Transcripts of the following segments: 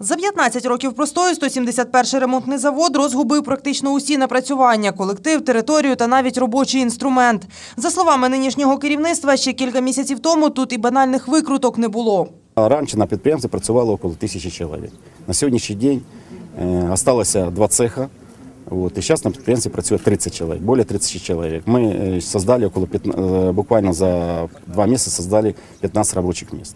За 15 років простою 171-й ремонтний завод розгубив практично усі напрацювання, колектив, територію та навіть робочий інструмент. За словами нинішнього керівництва, ще кілька місяців тому тут і банальних викруток не було. Раніше на підприємстві працювало около тисячі чоловік. На сьогоднішній день е, осталося два цеха. Вот, и сейчас на підприємстві працює 30 чоловік, більше 30 чоловік. Ми е, создали около 15, е, буквально за два місяці создали 15 робочих місць.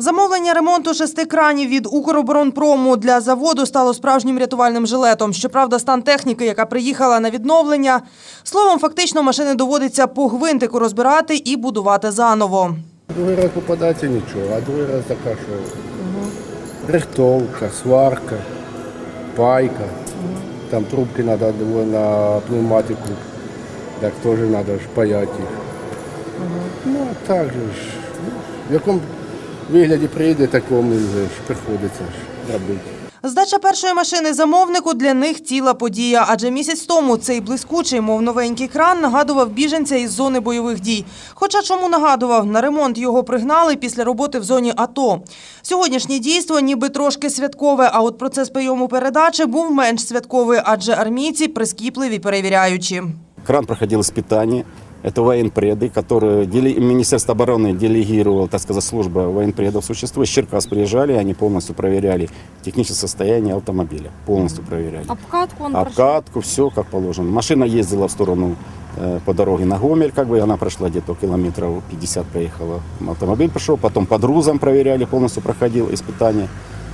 Замовлення ремонту шести кранів від Укроборонпрому для заводу стало справжнім рятувальним жилетом. Щоправда, стан техніки, яка приїхала на відновлення. Словом, фактично машини доводиться по гвинтику розбирати і будувати заново. Другий раз попадається нічого, а другий раз така, що рихтовка, сварка, пайка. Там трубки треба на пневматику, так теж треба ж паяти їх. Ну, а так же ж, ну, в якому вигляді прийде, такому вже ж приходиться ж робити. Здача першої машини замовнику для них ціла подія, адже місяць тому цей блискучий, мов новенький кран, нагадував біженця із зони бойових дій. Хоча чому нагадував, на ремонт його пригнали після роботи в зоні АТО. Сьогоднішнє дійство ніби трошки святкове, а от процес прийому передачі був менш святковий, адже армійці прискіпливі перевіряючі. Кран проходил испытание. Это военпреды, которые дели- Министерство обороны делегировало, так сказать, служба военпредов существует. С Черкас приезжали, они полностью проверяли техническое состояние автомобиля. Полностью проверяли. Обкатку он. Обкатку, все как положено. Машина ездила в сторону э, по дороге на Гомель, как бы она прошла где-то километров 50 проехала. Автомобиль прошел, потом под грузом проверяли, полностью проходил испытание.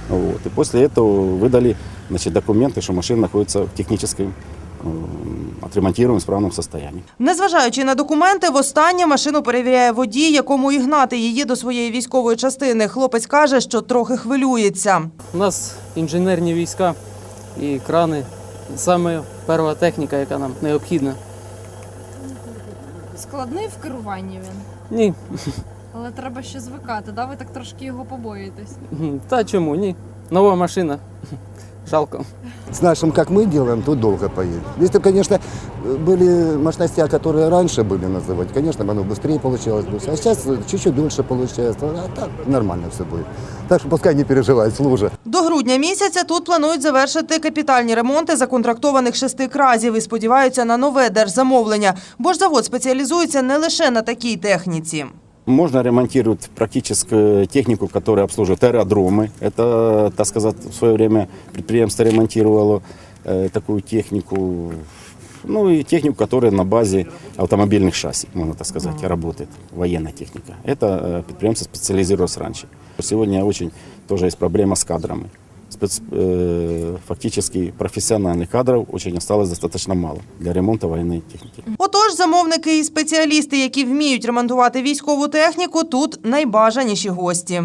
Вот. И после этого выдали значит, документы, что машина находится в техническом э, отремонтированном исправном состоянии. Незважаючи на документи, востаннє машину перевіряє водій, якому і гнати її до своєї військової частини. Хлопець каже, що трохи хвилюється. У нас інженерні війська і крани. Саме перша техніка, яка нам необхідна. Складний в керуванні він, Ні. але треба ще звикати. Да? Ви так трошки його побоїтесь. Та чому? Ні. Нова машина Жалко. С нашим, как мы делаем, то долго поедет. Если бы, конечно, были мощности, которые раньше были называть, конечно, бы оно быстрее получалось бы. А сейчас чуть-чуть дольше получается. А так нормально все будет. Так что пускай не переживает, служа. До грудня місяця тут планують завершити капітальні ремонти законтрактованих шести кразів і сподіваються на нове держзамовлення, бо ж завод спеціалізується не лише на такій техніці. Можно ремонтировать практическую технику, которая обслуживает аэродромы. Это, так сказать, в свое время предприятие ремонтировало э, такую технику. Ну и технику, которая на базе автомобильных шасси, можно так сказать, работает, военная техника. Это э, предприятие специализировалось раньше. Сегодня очень тоже есть проблема с кадрами. Спец- э, фактически профессиональных кадров очень осталось достаточно мало для ремонта военной техники. Отож, замовники і спеціалісти, які вміють ремонтувати військову техніку, тут найбажаніші гості.